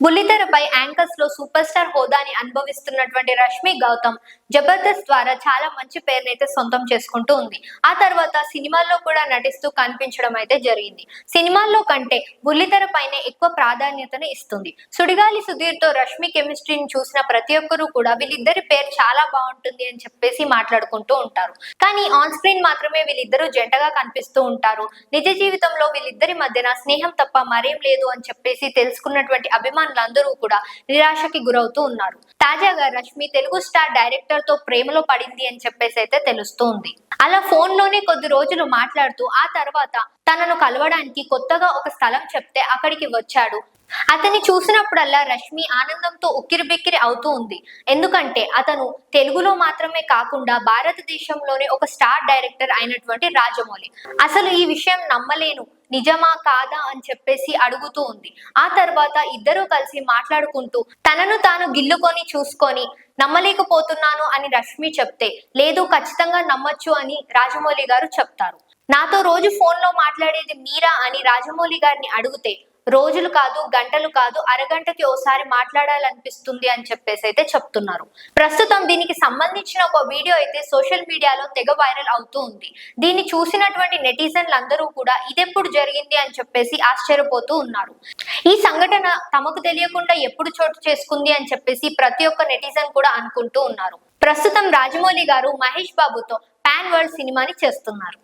బుల్లితెరపై యాంకర్స్లో super star హోదాని అనుభవిస్తున్నటువంటి రష్మి గౌతమ్ జబర్దస్త్ ద్వారా చాలా మంచి పేరునైతే సొంతం చేసుకుంటూ ఉంది. ఆ తర్వాత సినిమాల్లో కూడా నటిస్తూ కనిపించడం అయితే జరిగింది. సినిమాల్లో కంటే బుల్లితెరపైనే ఎక్కువ ప్రాధాన్యతను ఇస్తుంది. సుడిగాలి సుధీర్తో రష్మి కెమిస్ట్రీని చూసిన ప్రతి ఒక్కరూ కూడా వీళ్ళిద్దరి పేరు చాలా బాగుంటుంది అని చెప్పేసి మాట్లాడుకుంటూ ఉంటారు. కానీ ఆన్ స్క్రీన్ మాత్రమే వీళ్ళిద్దరూ జంటగా కనిపిస్తూ ఉంటారు. నిజ జీవితంలో వీళ్ళిద్దరి మధ్యన స్నేహం తప్ప మరేం లేదు అని చెప్పేసి తెలుసుకున్నటువంటి అభిమానులందరూ కూడా నిరాశకి గురవుతూ ఉన్నారు. తాజాగా రష్మి తెలుగు స్టార్ డైరెక్టర్తో ప్రేమలో పడింది అని చెప్పేసి అయితే తెలుస్తోంది. అలా ఫోన్లోనే కొద్ది రోజులు మాట్లాడుతూ ఆ తర్వాత తనను కలవడానికి కొత్తగా ఒక స్థలం చెప్తే అక్కడికి వచ్చాడు. అతన్ని చూసినప్పుడల్లా రష్మి ఆనందంతో ఉక్కిరిబిక్కిరి అవుతూ ఉంది. ఎందుకంటే అతను తెలుగులో మాత్రమే కాకుండా భారతదేశంలోనే ఒక స్టార్ డైరెక్టర్ అయినటువంటి రాజమౌళి. అసలు ఈ విషయం నమ్మలేను. నిజమా కాదా అని చెప్పేసి అడుగుతూ ఉంది. ఆ తర్వాత ఇద్దరూ కలిసి మాట్లాడుకుంటూ తనను తాను గిల్లుకొని చూసుకొని నమ్మలేకపోతున్నాను అని రష్మి చెప్తే లేదు ఖచ్చితంగా నమ్మొచ్చు అని రాజమౌళి గారు చెప్తారు. నాతో రోజు ఫోన్లో మాట్లాడేది మీరా అని రాజమౌళి గారిని అడిగితే రోజులు కాదు గంటలు కాదు అరగంటకి ఓసారి మాట్లాడాలనిపిస్తుంది అని చెప్పేసి అయితే చెప్తున్నారు. ప్రస్తుతం దీనికి సంబంధించిన ఒక వీడియో అయితే సోషల్ మీడియాలో తెగ వైరల్ అవుతూ ఉంది. దీన్ని చూసినటువంటి నెటిజన్లు అందరూ కూడా ఇదెప్పుడు జరిగింది అని చెప్పేసి ఆశ్చర్యపోతూ ఉన్నారు. ఈ సంఘటన తమకు తెలియకుండా ఎప్పుడు చోటు చేసుకుంది అని చెప్పేసి ప్రతి ఒక్క నెటిజన్ కూడా అనుకుంటూ ఉన్నారు. ప్రస్తుతం రాజమౌళి గారు మహేష్ బాబుతో పాన్ వరల్డ్ సినిమాని చేస్తున్నారు.